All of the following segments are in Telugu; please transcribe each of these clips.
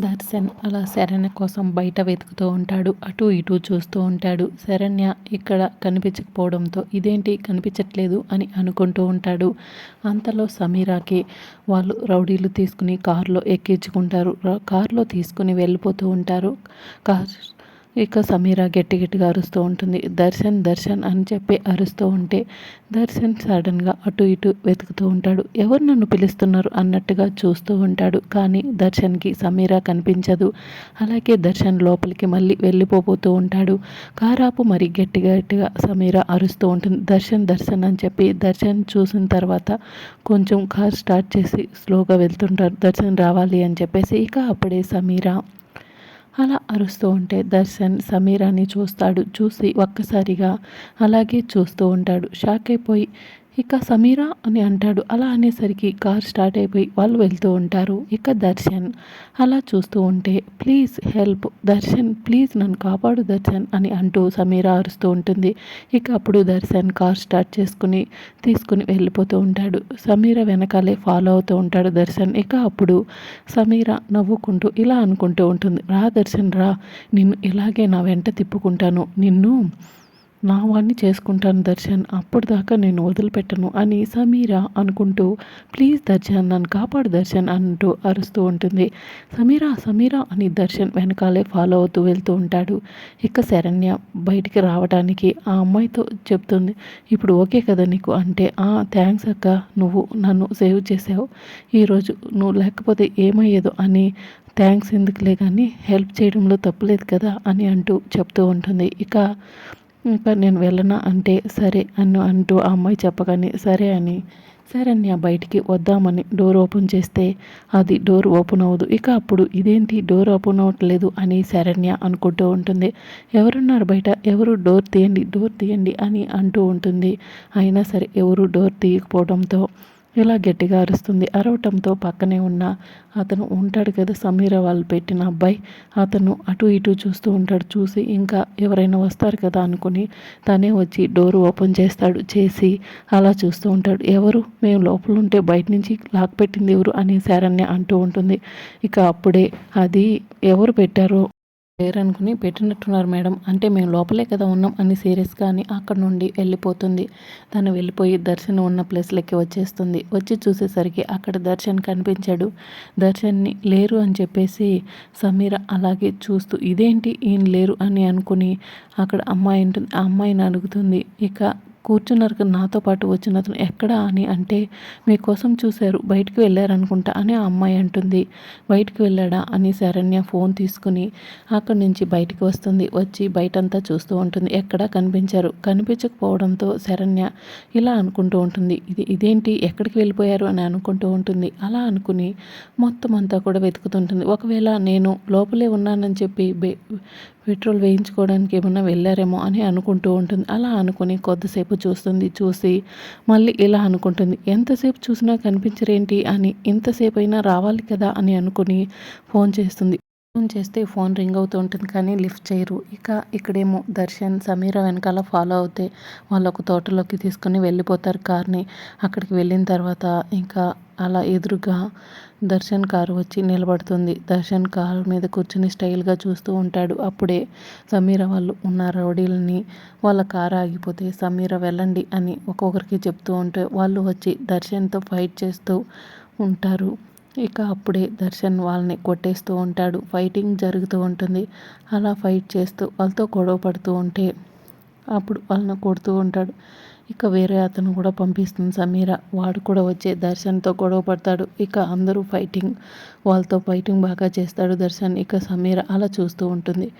దర్శన్ అలా శరణ్య కోసం బయట వెతుకుతూ ఉంటాడు. అటు ఇటు చూస్తూ ఉంటాడు. శరణ్య ఇక్కడ కనిపించకపోవడంతో ఇదేంటి కనిపించట్లేదు అని అనుకుంటూ ఉంటాడు. అంతలో సమీరాకి వాళ్ళు రౌడీలు తీసుకుని కారులో ఎక్కించుకుంటారు. కారులో తీసుకుని వెళ్ళిపోతూ ఉంటారు. కార్ ఇక సమీర గట్టి గట్టిగా అరుస్తూ ఉంటుంది. దర్శన్ దర్శన్ అని చెప్పి అరుస్తూ ఉంటే దర్శన్ సడన్గా అటు ఇటు వెతుకుతూ ఉంటాడు. ఎవరు నన్ను పిలుస్తున్నారు అన్నట్టుగా చూస్తూ ఉంటాడు. కానీ దర్శన్కి సమీర కనిపించదు. అలాగే దర్శన్ లోపలికి మళ్ళీ వెళ్ళిపోతూ ఉంటాడు. కారాపు మరి గట్టి గట్టిగా సమీర అరుస్తూ ఉంటుంది. దర్శన్ దర్శన్ అని చెప్పి దర్శన్ చూసిన తర్వాత కొంచెం కార్ స్టార్ట్ చేసి స్లోగా వెళ్తుంటారు. దర్శన్ రావాలి అని చెప్పేసి ఇక అప్పుడే సమీర అలా అరుస్తూ ఉంటే దర్శన్ సమీరాని చూస్తాడు. చూసి ఒక్కసారిగా అలాగే చూస్తూ ఉంటాడు. షాక్ అయిపోయి ఇక సమీరా అని అంటాడు. అలా అనేసరికి కార్ స్టార్ట్ అయిపోయి వాళ్ళు వెళ్తూ ఉంటారు. ఇక దర్శన్ అలా చూస్తూ ఉంటే ప్లీజ్ హెల్ప్ దర్శన్ ప్లీజ్ నన్ను కాపాడు దర్శన్ అని అంటూ సమీరా అరుస్తూ ఉంటుంది. ఇక అప్పుడు దర్శన్ కార్ స్టార్ట్ చేసుకుని తీసుకుని వెళ్ళిపోతూ ఉంటాడు. సమీర వెనకాలే ఫాలో అవుతూ ఉంటాడు దర్శన్. ఇక అప్పుడు సమీర నవ్వుకుంటూ ఇలా అనుకుంటూ ఉంటుంది. రా దర్శన్ రా. నిన్ను ఇలాగే నా వెంట తిప్పుకుంటాను. నిన్ను నా వాడిని చేసుకుంటాను దర్శన్ అప్పుడు దాకా నేను వదిలిపెట్టను అని సమీర అనుకుంటూ ప్లీజ్ దర్శన్ నన్ను కాపాడు దర్శన్ అంటూ అరుస్తూ ఉంటుంది. సమీరా సమీరా అని దర్శన్ వెనకాలే ఫాలో అవుతూ వెళ్తూ ఉంటాడు. ఇక శరణ్య బయటికి రావడానికి ఆ అమ్మాయితో చెప్తుంది ఇప్పుడు ఓకే కదా నీకు? అంటే ఆ థ్యాంక్స్ అక్క నువ్వు నన్ను సేవ్ చేసావు. ఈరోజు నువ్వు లేకపోతే ఏమయ్యేదో అని థ్యాంక్స్ ఎందుకులే కానీ హెల్ప్ చేయడంలో తప్పులేదు కదా అని అంటూ చెప్తూ ఉంటుంది. ఇక ఇంకా నేను వెళ్ళనా అంటే సరే అన్ను అంటూ ఆ అమ్మాయి చెప్పగానే సరే అని శరణ్య బయటికి వద్దామని డోర్ ఓపెన్ చేస్తే అది డోర్ ఓపెన్ అవ్వదు. ఇక అప్పుడు ఇదేంటి డోర్ ఓపెన్ అవ్వట్లేదు? అని శరణ్య అనుకుంటూ ఉంటుంది. ఎవరున్నారు బయట? ఎవరు డోర్ తీయండి డోర్ తీయండి అని అంటూ ఉంటుంది. అయినా సరే ఎవరు డోర్ తీయకపోవడంతో ఇలా గట్టిగా అరుస్తుంది. అరవటంతో పక్కనే ఉన్న అతను ఉంటాడు కదా సమీర వాళ్ళు పెట్టిన అబ్బాయి. అతను అటు ఇటు చూస్తూ ఉంటాడు. చూసి ఇంకా ఎవరైనా వస్తారు కదా అనుకుని తనే వచ్చి డోర్ ఓపెన్ చేస్తాడు. చేసి అలా చూస్తూ ఉంటాడు. ఎవరు? మేము లోపల ఉంటే బయట నుంచి లాక్ పెట్టింది ఎవరు? అని శారణ్య అంటూ ఉంటుంది. ఇక అప్పుడే అది ఎవరు పెట్టారో లేరనుకుని పెట్టినట్టున్నారు మేడం. అంటే మేము లోపలే కదా ఉన్నాం అని సీరియస్గా అని అక్కడ నుండి వెళ్ళిపోతుంది. తను వెళ్ళిపోయి దర్శన్ ఉన్న ప్లేస్లకి వచ్చేస్తుంది. వచ్చి చూసేసరికి అక్కడ దర్శన్ కనిపించాడు. దర్శన్ని లేరు అని చెప్పేసి సమీర అలాగే చూస్తూ ఇదేంటి ఈయన లేరు అని అనుకుని అక్కడ అమ్మాయి ఉంటుంది. ఆ అమ్మాయిని అడుగుతుంది. ఇక కూర్చున్నారు కదా నాతో పాటు వచ్చిన అతను ఎక్కడా అని అంటే మీకోసం చూశారు బయటికి వెళ్ళారనుకుంటా అని ఆ అమ్మాయి అంటుంది. బయటికి వెళ్ళాడా? అని శరణ్య ఫోన్ తీసుకుని అక్కడి నుంచి బయటికి వస్తుంది. వచ్చి బయటంతా చూస్తూ ఉంటుంది. ఎక్కడా కనిపించారు. కనిపించకపోవడంతో శరణ్య ఇలా అనుకుంటూ ఉంటుంది. ఇది ఇదేంటి? ఎక్కడికి వెళ్ళిపోయారు? అని అనుకుంటూ ఉంటుంది. అలా అనుకుని మొత్తం అంతా కూడా వెతుకుతుంటుంది. ఒకవేళ నేను లోపలే ఉన్నానని చెప్పి పెట్రోల్ వేయించుకోవడానికి ఏమన్నా వెళ్ళారేమో అని అనుకుంటూ ఉంటుంది. అలా అనుకుని కొద్దిసేపు చూస్తుంది చూసి మళ్ళీ ఇలా అనుకుంటుంది ఎంతసేపు చూసినా కనిపించరేంటి అని ఇంతసేపు అయినా రావాలి కదా అని అనుకుని ఫోన్ చేస్తుంది. ఫోన్ చేస్తే ఫోన్ రింగ్ అవుతూ ఉంటుంది కానీ లిఫ్ట్ చేయరు. ఇక ఇక్కడేమో దర్శన్ సమీర వెనకాల ఫాలో అవుతే వాళ్ళు ఒక తోటలోకి తీసుకుని వెళ్ళిపోతారు కార్ని. అక్కడికి వెళ్ళిన తర్వాత ఇంకా అలా ఎదురుగా దర్శన్ కారు వచ్చి నిలబడుతుంది. దర్శన్ కారు మీద కూర్చుని స్టైల్గా చూస్తూ ఉంటాడు. అప్పుడే సమీర వాళ్ళు ఉన్న రౌడీలని వాళ్ళ కారు ఆగిపోతే సమీర వెళ్ళండి అని ఒక్కొక్కరికి చెప్తూ ఉంటే వాళ్ళు వచ్చి దర్శన్తో ఫైట్ చేస్తూ ఉంటారు. ఇక అప్పుడే దర్శన్ వాళ్ళని కొట్టేస్తూ ఉంటాడు. ఫైటింగ్ జరుగుతూ ఉంటుంది. అలా ఫైట్ చేస్తూ వాళ్ళతో గొడవ పడుతూ ఉంటే అప్పుడు వాళ్ళని కొడుతూ ఉంటాడు. ఇక వేరే అతను కూడా పంపిస్తుంది సమీర. వాడు కూడా వచ్చే దర్శన్తో గొడవ పడతాడు. ఇక అందరూ ఫైటింగ్ వాళ్ళతో ఫైటింగ్ బాగా చేస్తాడు దర్శన్. ఇక సమీర అలా చూస్తూ ఉంటుంది.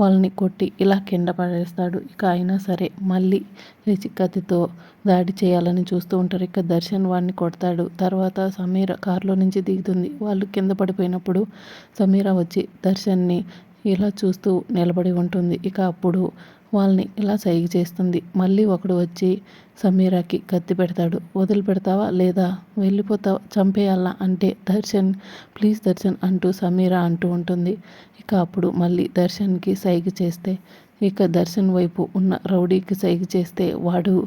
వాళ్ళని కొట్టి ఇలా కింద పడేస్తాడు. ఇక అయినా సరే మళ్ళీ రిచికతితో దాడి చేయాలని చూస్తూ ఉంటారు. ఇక దర్శన్ వాడిని కొడతాడు. తర్వాత సమీర కారులో నుంచి దిగుతుంది. వాళ్ళు కింద పడిపోయినప్పుడు సమీర వచ్చి దర్శన్ని ఇలా చూస్తూ నిలబడి ఉంటుంది. ఇక అప్పుడు వాళ్ళని ఇలా సైగ చేస్తుంది. మళ్ళీ ఒకడు వచ్చి సమీరాకి కత్తి పెడతాడు. వదిలిపెడతావా లేదా? వెళ్ళిపోతావా? చంపేయాలా? అంటే దర్శన్ ప్లీజ్ దర్శన్ అంటూ సమీరా అంటూ ఉంటుంది. ఇక అప్పుడు మళ్ళీ దర్శన్కి సైగ చేస్తే ఇక దర్శన్ వైపు ఉన్న రౌడీకి సైగ చేస్తే వాడు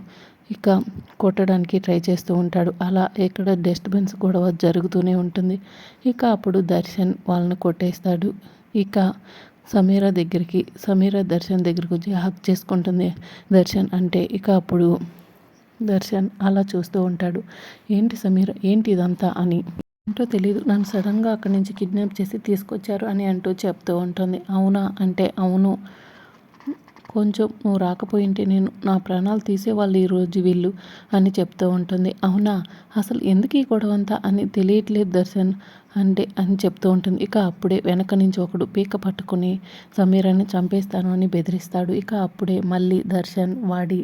ఇక కొట్టడానికి ట్రై చేస్తూ ఉంటాడు. అలా ఇక్కడ డస్ట్బిన్స్ గొడవ జరుగుతూనే ఉంటుంది. ఇక అప్పుడు దర్శన్ వాళ్ళని కొట్టేస్తాడు. ఇక సమీర దగ్గరికి సమీర దర్శన్ దగ్గరికి వచ్చి హక్ చేసుకుంటుంది. దర్శన్ అంటే ఇక అప్పుడు దర్శన్ అలా చూస్తూ ఉంటాడు. ఏంటి సమీర? ఏంటి ఇదంతా? అని. ఏంటో తెలియదు నన్ను సడన్గా అక్కడి నుంచి కిడ్నాప్ చేసి తీసుకొచ్చారు అని అంటూ చెప్తూ ఉంటుంది. అవునా? అంటే అవును. కొంచెం నువ్వు రాకపోయింటే నేను నా ప్రాణాలు తీసేవాళ్ళు ఈరోజు వీళ్ళు అని చెప్తూ ఉంటుంది. అవునా? అసలు ఎందుకు ఈ గొడవంతా అని తెలియట్లేదు దర్శన్ అంటే అని చెప్తూ ఉంటుంది. ఇక అప్పుడే వెనక నుంచి ఒకడు పీక పట్టుకుని సమీరాన్ని చంపేస్తాను అని బెదిరిస్తాడు. ఇక అప్పుడే మళ్ళీ దర్శన్ వాడి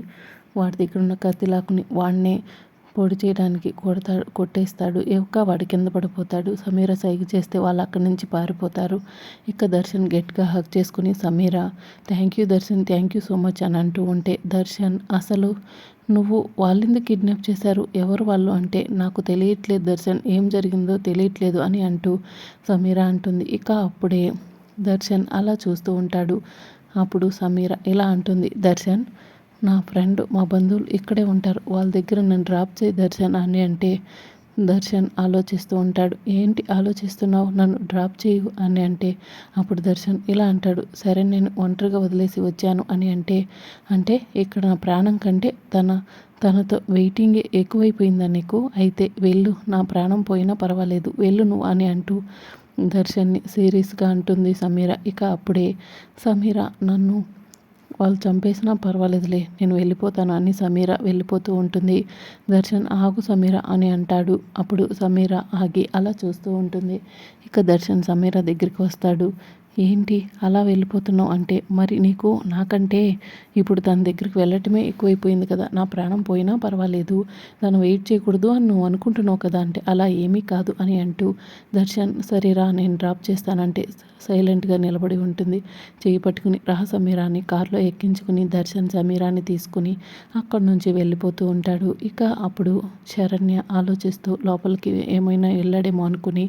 వాడి దగ్గర ఉన్న కత్తిలాకుని వాడినే పొడి చేయడానికి కొడతాడు కొట్టేస్తాడు. ఎక్క వాడి కింద పడిపోతాడు. సమీర సైగ చేస్తే వాళ్ళు అక్కడి నుంచి పారిపోతారు. ఇక దర్శన్ గట్టిగా హక్ చేసుకుని Sameera thank you Darshan thank you so much అని అంటూ ఉంటే దర్శన్ అసలు నువ్వు వాళ్ళింది కిడ్నాప్ చేశారు? ఎవరు వాళ్ళు? అంటే నాకు తెలియట్లేదు దర్శన్ ఏం జరిగిందో తెలియట్లేదు అని అంటూ సమీర అంటుంది. ఇక అప్పుడే దర్శన్ అలా చూస్తూ ఉంటాడు. అప్పుడు సమీర ఇలా అంటుంది. దర్శన్ నా ఫ్రెండ్ మా బంధువులు ఇక్కడే ఉంటారు. వాళ్ళ దగ్గర నన్ను డ్రాప్ చేయి దర్శన్ అని అంటే దర్శన్ ఆలోచిస్తూ ఉంటాడు. ఏంటి ఆలోచిస్తున్నావు? నన్ను డ్రాప్ చేయు అని అంటే అప్పుడు దర్శన్ ఇలా అంటాడు. సరే నేను ఒంటరిగా వదిలేసి వచ్చాను అని అంటే అంటే ఇక్కడ నా ప్రాణం కంటే తన తనతో వెయిటింగ్ ఎక్కువైపోయిందా నీకు? అయితే వెళ్ళు నా ప్రాణం పోయినా పర్వాలేదు వెళ్ళు నువ్వు అని అంటూ దర్శన్ని సీరియస్గా అంటుంది సమీర. ఇక అప్పుడే సమీర నన్ను వాళ్ళు చంపేసినా పర్వాలేదులే నేను వెళ్ళిపోతాను అని సమీర వెళ్ళిపోతూ ఉంటుంది. దర్శన్ ఆగు సమీర అని అంటాడు. అప్పుడు సమీర ఆగి అలా చూస్తూ ఉంటుంది. ఇక దర్శన్ సమీర దగ్గరికి వస్తాడు. ఏంటి అలా వెళ్ళిపోతున్నావు అంటే మరి నీకు నాకంటే ఇప్పుడు తన దగ్గరికి వెళ్ళటమే ఎక్కువైపోయింది కదా. నా ప్రాణం పోయినా పర్వాలేదు. తను వెయిట్ చేయకూడదు అని నువ్వు అనుకుంటున్నావు కదా అంటే అలా ఏమీ కాదు అని అంటూ దర్శన్ సరేరా నేను డ్రాప్ చేస్తానంటే సైలెంట్గా నిలబడి ఉంటుంది. చేయి పట్టుకుని రహ సమీరాన్ని కారులో ఎక్కించుకుని దర్శన్ సమీరాన్ని తీసుకుని అక్కడి నుంచి వెళ్ళిపోతూ ఉంటాడు. ఇక అప్పుడు శరణ్య ఆలోచిస్తూ లోపలికి ఏమైనా వెళ్ళాడేమో అనుకుని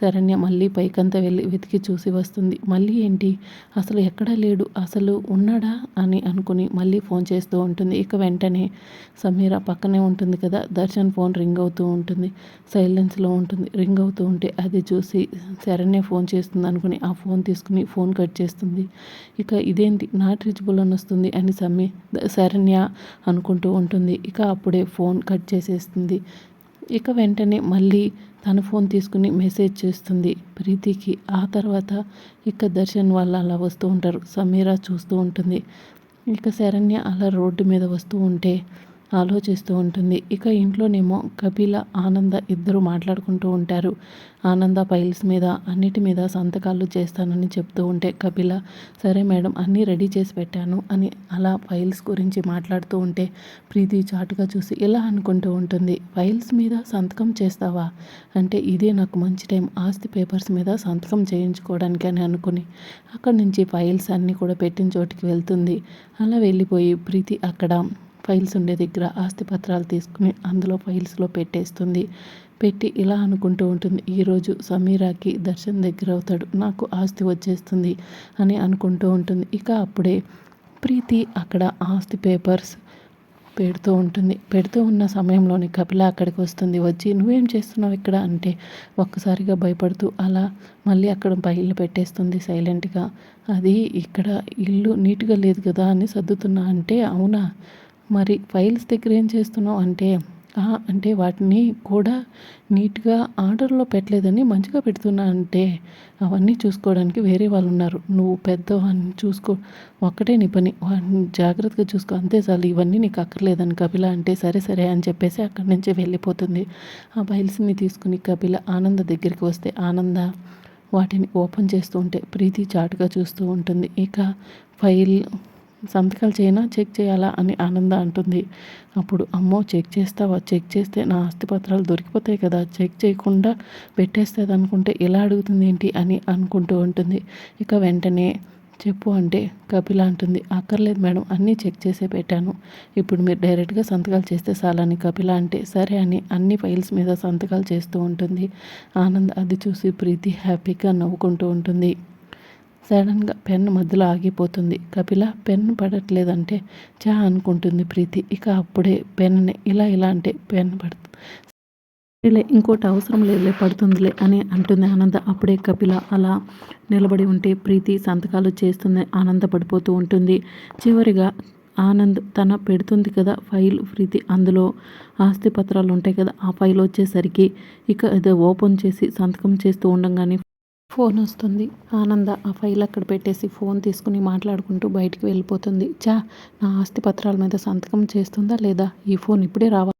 శరణ్య మళ్ళీ పైకంతా వెళ్ళి వెతికి చూసి వస్తుంది. మళ్ళీ ఏంటి? అసలు ఎక్కడా లేడు. అసలు ఉన్నాడా అని అనుకుని మళ్ళీ ఫోన్ చేస్తూ ఉంటుంది. ఇక వెంటనే సమీర పక్కనే ఉంటుంది కదా. దర్శన్ ఫోన్ రింగ్ అవుతూ ఉంటుంది. సైలెన్స్లో ఉంటుంది. రింగ్ అవుతూ ఉంటే అది చూసి శరణ్య ఫోన్ చేస్తుంది అనుకుని ఆ ఫోన్ తీసుకుని ఫోన్ కట్ చేస్తుంది. ఇక ఇదేంటి? నాట్ రీచబుల్ అని వస్తుంది అని సమీ శరణ్య అనుకుంటూ ఉంటుంది. ఇక అప్పుడే ఫోన్ కట్ చేసేస్తుంది. ఇక వెంటనే మళ్ళీ తన ఫోన్ తీసుకుని మెసేజ్ చేస్తుంది. ప్రీతికి ఆ తర్వాత ఇక దర్శన్ వాళ్ళు అలా వస్తూ ఉంటారు. సమీరా చూస్తూ ఉంటుంది. ఇక శరణ్య అలా రోడ్డు మీద వస్తూ ఉంటే ఆలోచిస్తూ ఉంటుంది. ఇక ఇంట్లోనేమో కపిల ఆనంద ఇద్దరు మాట్లాడుకుంటూ ఉంటారు. ఆనంద ఫైల్స్ మీద అన్నిటి మీద సంతకాలు చేస్తానని చెప్తూ ఉంటే కపిల సరే మేడం అన్నీ రెడీ చేసి పెట్టాను అని అలా ఫైల్స్ గురించి మాట్లాడుతూ ఉంటే ప్రీతి చాటుగా చూసి ఇలా అనుకుంటూ ఉంటుంది. ఫైల్స్ మీద సంతకం చేస్తావా? అంటే ఇదే నాకు మంచి టైం. ఆస్తి పేపర్స్ మీద సంతకం చేయించుకోవడానికి అని అనుకుని అక్కడి నుంచి ఫైల్స్ అన్నీ కూడా పెట్టిన చోటికి వెళ్తుంది. అలా వెళ్ళిపోయి ప్రీతి అక్కడ ఫైల్స్ ఉండే దగ్గర ఆస్తి పత్రాలు తీసుకుని అందులో ఫైల్స్లో పెట్టేస్తుంది. పెట్టి ఇలా అనుకుంటూ ఉంటుంది. ఈరోజు సమీరాకి దర్శన్ దగ్గర అవుతాడు. నాకు ఆస్తి వచ్చేస్తుంది అని అనుకుంటూ ఉంటుంది. ఇక అప్పుడే ప్రీతి అక్కడ ఆస్తి పేపర్స్ పెడుతూ ఉంటుంది. పెడుతూ ఉన్న సమయంలోని కపిల అక్కడికి వస్తుంది. వచ్చి నువ్వేం చేస్తున్నావు ఇక్కడ? అంటే ఒక్కసారిగా భయపడుతూ అలా మళ్ళీ అక్కడ బయలు పెట్టేస్తుంది సైలెంట్గా. అది ఇక్కడ ఇల్లు నీట్గా లేదు కదా అని సర్దుతున్నా అంటే అవునా? మరి ఫైల్స్ దగ్గర ఏం చేస్తున్నావు అంటే అంటే వాటిని కూడా నీట్గా ఆర్డర్లో పెట్టలేదని మంచిగా పెడుతున్నా అంటే అవన్నీ చూసుకోవడానికి వేరే వాళ్ళు ఉన్నారు. నువ్వు పెద్దవాడిని చూసుకో ఒక్కటే నీ పని. వాడిని జాగ్రత్తగా చూసుకో. అంతే చాలు ఇవన్నీ నీకు అక్కర్లేదని కపిల అంటే సరే సరే అని చెప్పేసి అక్కడి నుంచి వెళ్ళిపోతుంది. ఆ ఫైల్స్ని తీసుకుని కపిల ఆనంద దగ్గరికి వస్తే ఆనంద వాటిని ఓపెన్ చేస్తూ ఉంటే ప్రీతి చాటుగా చూస్తూ ఉంటుంది. ఇక ఫైల్ సంతకాలు చేయనా? చెక్ చేయాలా? అని ఆనంద అంటుంది. అప్పుడు అమ్మో చెక్ చేస్తావా? చెక్ చేస్తే నా ఆస్తిపత్రాలు దొరికిపోతాయి కదా చెక్ చేయకుండా పెట్టేస్తుంది అనుకుంటే ఎలా అడుగుతుంది ఏంటి అని అనుకుంటూ ఉంటుంది. ఇక వెంటనే చెప్పు అంటే కపిల అంటుంది అక్కర్లేదు మేడం అన్నీ చెక్ చేసే పెట్టాను. ఇప్పుడు మీరు డైరెక్ట్గా సంతకాలు చేస్తే చాలని కపిల అంటే సరే అని అన్ని ఫైల్స్ మీద సంతకాలు చేస్తూ ఉంటుంది. ఆనంద్ అది చూసి ప్రీతి హ్యాపీగా నవ్వుకుంటూ ఉంటుంది. సడన్గా పెన్ మధ్యలో ఆగిపోతుంది. కపిల పెన్ పడట్లేదంటే చా అనుకుంటుంది ప్రీతి. ఇక అప్పుడే పెన్ని ఇలా ఇలా అంటే పెన్ పడుతుంది ఇలా ఇంకోటి అవసరం లేదులే పడుతుందిలే అని అంటుంది ఆనంద. అప్పుడే కపిల అలా నిలబడి ఉంటే ప్రీతి సంతకాలు చేస్తుంది ఆనందపడిపోతూ ఉంటుంది. చివరిగా ఆనంద్ తన పెడుతుంది కదా ఫైల్ ప్రీతి అందులో ఆస్తి పత్రాలు ఉంటాయి కదా ఆ ఫైల్ వచ్చేసరికి ఇక ఏదో ఓపెన్ చేసి సంతకం చేస్తూ ఉండగానే ఫోన్ వస్తుంది ఆనంద ఆ ఫైల్ అక్కడ పెట్టేసి ఫోన్ తీసుకుని మాట్లాడుకుంటూ బయటికి వెళ్ళిపోతుంది. చా నా ఆస్తి పత్రాల మీద సంతకం చేస్తుందా లేదా? ఈ ఫోన్ ఇప్పుడే రావాలి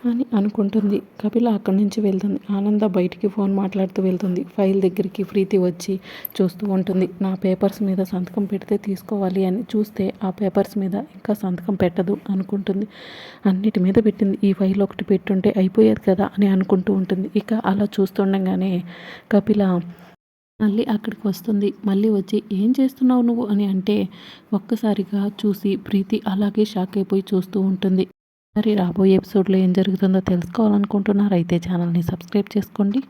అని అనుకుంటుంది. కపిల అక్కడి నుంచి వెళ్తుంది. ఆనంద బయటికి ఫోన్ మాట్లాడుతూ వెళ్తుంది. ఫైల్ దగ్గరికి ప్రీతి వచ్చి చూస్తూ ఉంటుంది. నా పేపర్స్ మీద సంతకం పెడితే తీసుకోవాలి అని చూస్తే ఆ పేపర్స్ మీద ఇంకా సంతకం పెట్టదు అనుకుంటుంది. అన్నిటి మీద పెట్టింది. ఈ ఫైల్ ఒకటి పెట్టుంటే అయిపోయేది కదా అని అనుకుంటూ ఉంటుంది. ఇక అలా చూస్తుండగానే కపిల మళ్ళీ అక్కడికి వస్తుంది. మళ్ళీ వచ్చి ఏం చేస్తున్నావు నువ్వు? అని అంటే ఒక్కసారిగా చూసి ప్రీతి అలాగే షాక్ అయిపోయి చూస్తూ ఉంటుంది. మరి రాబోయే ఎపిసోడ్లో ఏం జరుగుతుందో తెలుసుకోవాలనుకుంటున్నారు అయితే ఛానల్ని సబ్స్క్రైబ్ చేసుకోండి.